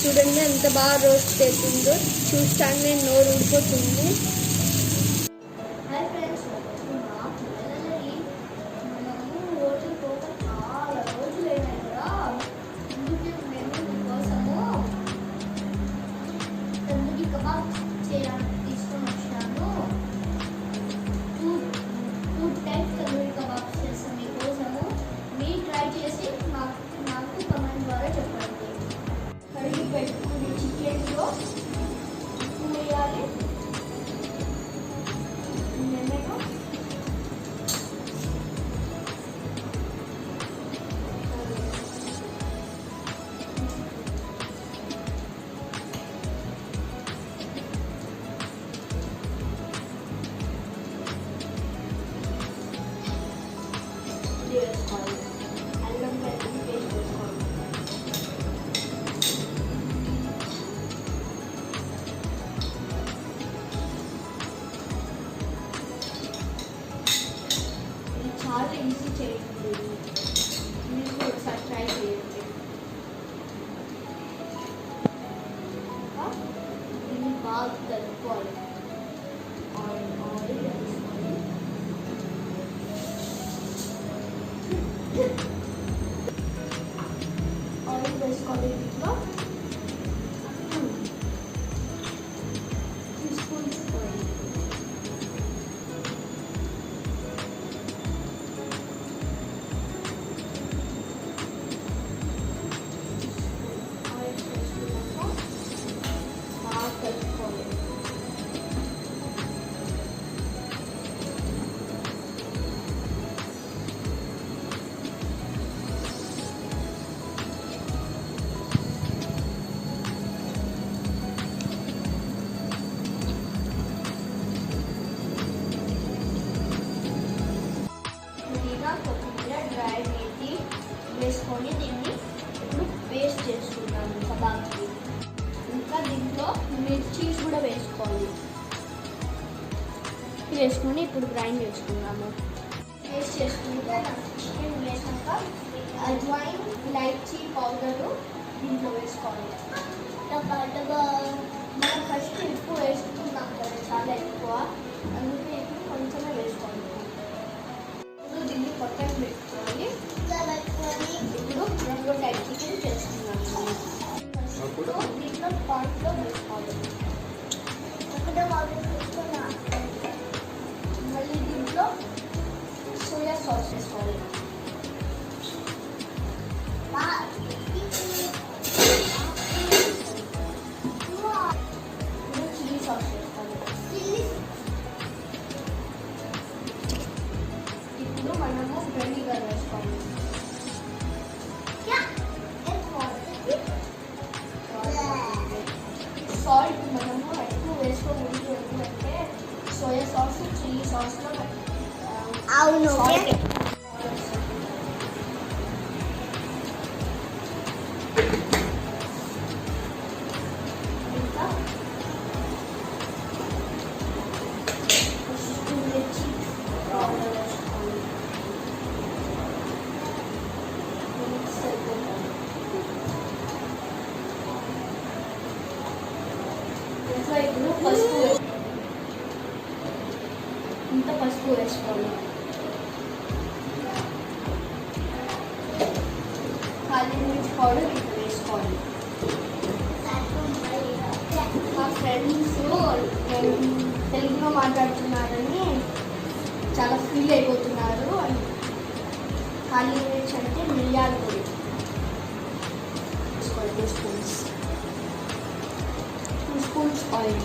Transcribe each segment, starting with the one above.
చూడండి ఎంత బాగా రోస్ట్ అవుతుందో చూస్తానే నోరు ఊడిపోతుంది Ay ay ay. Ay biz Thank you. దీంట్లో కూడా వేసుకోవాలి వేసుకుని ఇప్పుడు గ్రైండ్ చేసుకున్నాము పేస్ట్ చేసుకుంటే చికెన్ వేసాక అజ్వాయిన్ ఇలాచీ పౌడరు దీంట్లో వేసుకోవాలి డబ్బా మనం ఫస్ట్ ఎక్కువ వేసుకున్నాం కదా చాలా ఎక్కువ. అందుకే ఇప్పుడు కొంచెమే వేసుకోవాలి పసుపు వేసుకోవాలి. ఇంత పసుపు వేసుకోవాలి Powder ఇంత వేసుకోవాలి మా ఫ్రెండ్స్ నేను తెలుగులో మాట్లాడుతున్నారని చాలా ఫీల్ అయిపోతున్నారు ఖాళీ మిర్చి అంటే మిరియాల పొడి. వేసుకోవాలి two spoons two spoons oil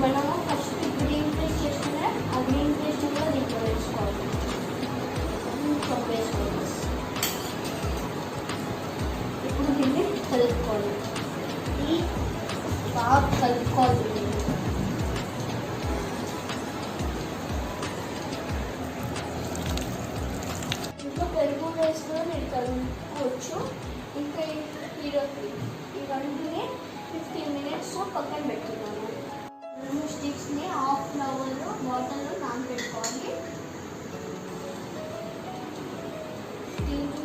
మనము ఫస్ట్ గ్రీన్ పేస్ట్ చేసుకున్నా ఆ గ్రీన్ పేస్ట్ కూడా దీంట్లో వేసుకోవాలి వేసుకోవాలి ఇప్పుడు దీన్ని కలుపుకోవాలి ఈ బాగా కలుపుకోవాలి ఇంకా ఇంట్లో పెరుగు వేసుకుని మీరు కలుపుకోవచ్చు ఇంకా ఈ- ఇవన్నీ ఫిఫ్టీన్ మినిట్స్ పక్కన పెట్టుకున్నాను ఫ్లవర్లు బాటిల్లో నానబెట్టుకోవాలి. దీంట్లో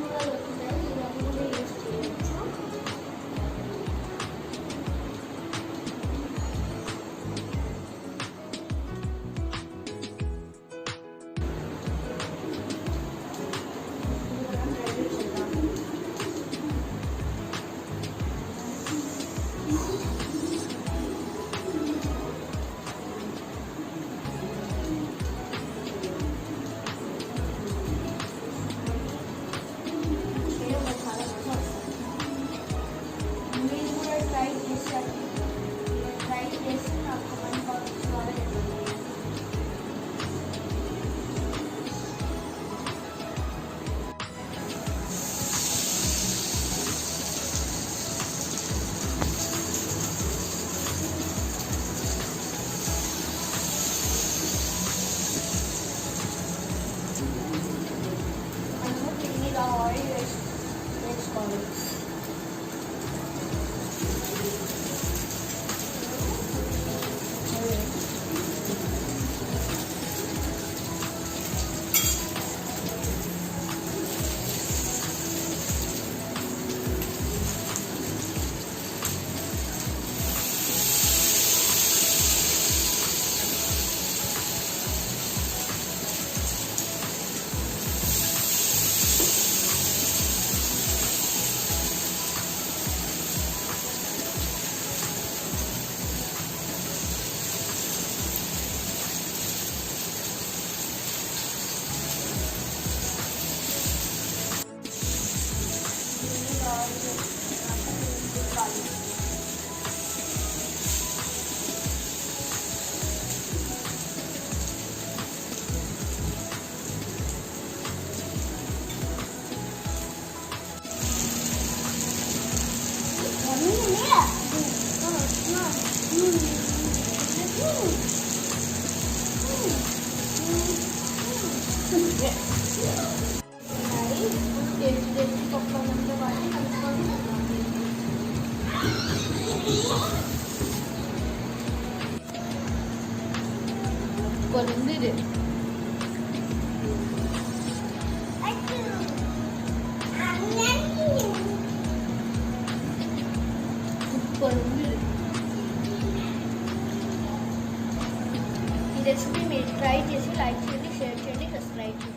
我也没有。嗯，那嗯。嗯。嗯。嗯。嗯。嗯。嗯。What is needed? Right, if you like, share, and subscribe.